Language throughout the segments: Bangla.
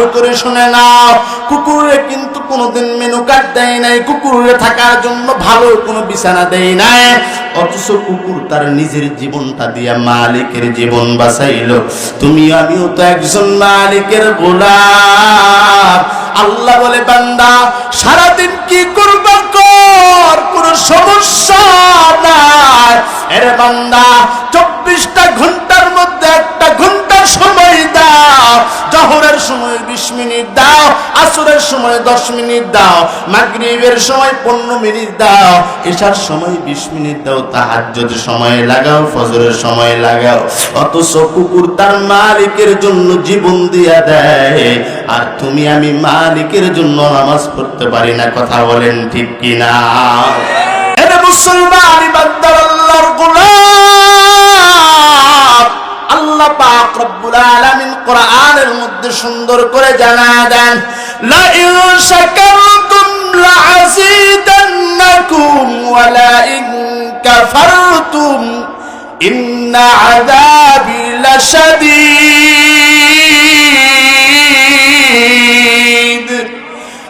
ভালো করে শুনে নাও। কুকুরে কিন্তু কোনোদিন মেনু কার্ড দেয় নাই। কুকুরে থাকার জন্য ভালো কোনো বিছানা দেয় নাই। অথচ কুকুর তার নিজের জীবনটা দিয়া মালিকের জীবন বাঁচাইলো। তুমি, আমিও তো একজন মালিকের গোলাম। আল্লাহ বলে, বান্দা, সারাদিন কি করবা কর? কোনো সমস্যা নাই। এরে বান্দা, চব্বিশটা ঘণ্টার মিনিট দাও, আসরের সময় দশ মিনিট দাও, মাগরিবের সময় পনেরো মিনিট দাও এশার সময় বিশ মিনিট দাও, তাহাজ্জুদের সময় লাগাও, ফজরের সময় লাগাও। অথচ কুকুর তার মালিকের জন্য জীবন দিয়া দেয়। আর তুমি, আমি মালিকের জন্য নামাজ পড়তে পারি না, কথা বলেন ঠিক কিনা? মুসলমান আল্লাহ পাক রব্বুল আলামিন মধ্যে সুন্দর করে জানা দেন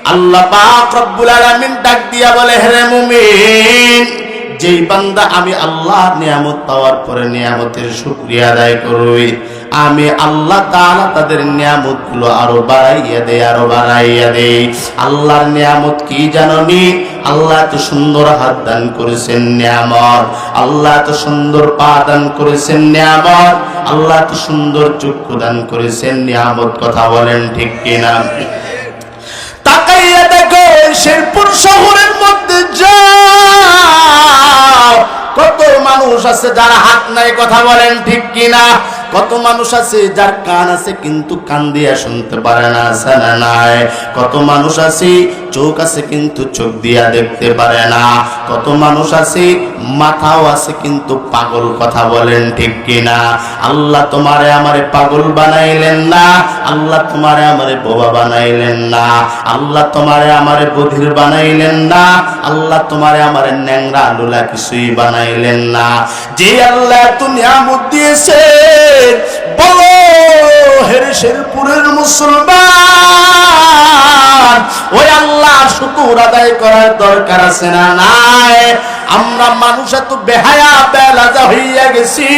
আল্লাহ পাক রব্বুল আলামিন ডাক দিয়া বলে, হে মুমিন, যেই বান্দা আমি আল্লাহ নিয়ামত পাওয়ার পরে নিয়ামতের শুকরিয়া আদায় করবি আমি আল্লাহ তাআলা তাদের নিয়ামতগুলো আরও বাড়াইয়া দেয় আরও বাড়াইয়া দেয় আল্লাহর নিয়ামত কি জাননি আল্লাহ এত সুন্দর হাত দান করেছেন নিয়ামত। আল্লাহ এত সুন্দর পা দান করেছেন নিয়ামত। আল্লাহ এত সুন্দর চক্ষু দান করেছেন নিয়ামত, কথা বলেন ঠিক কিনা? তাকাইয়া দেখো, শেরপুর শহরের মধ্যে যাও। কত মানুষ আছে যারা হাত নাই, কথা বলেন ঠিক কিনা? কত মানুষ আছে যার কান আছে কিন্তু কান দিয়ে শুনতে পারে না নাই? কত মানুষ আছে চোখ আছে কিন্তু চোখ দিয়া দেখতে পারে না। কত মানুষ আছে, মাথাও আছে কিন্তু পাগল কথা বলেন ঠিক কিনা? আল্লাহ তোমারে আমারে পাগল বানাইলেন না, আল্লাহ তোমারে আমারে বোবা বানাইলেন না, আল্লাহ তোমারে আমারে বধির বানাইলেন না, আল্লাহ তোমারে আমারে ন্যাংরা লুলা কিছুই বানাইলেন না। যে আল্লাহ এত নিয়ামত দিয়েছে বলো হেরে শেরপুরের মুসলমান, ওই আল্লাহ শুকুর আদায় করার দরকার আছে না নাই? আমরা মানুষ এত বেহায়া বেলাজা হইয়া গেছি।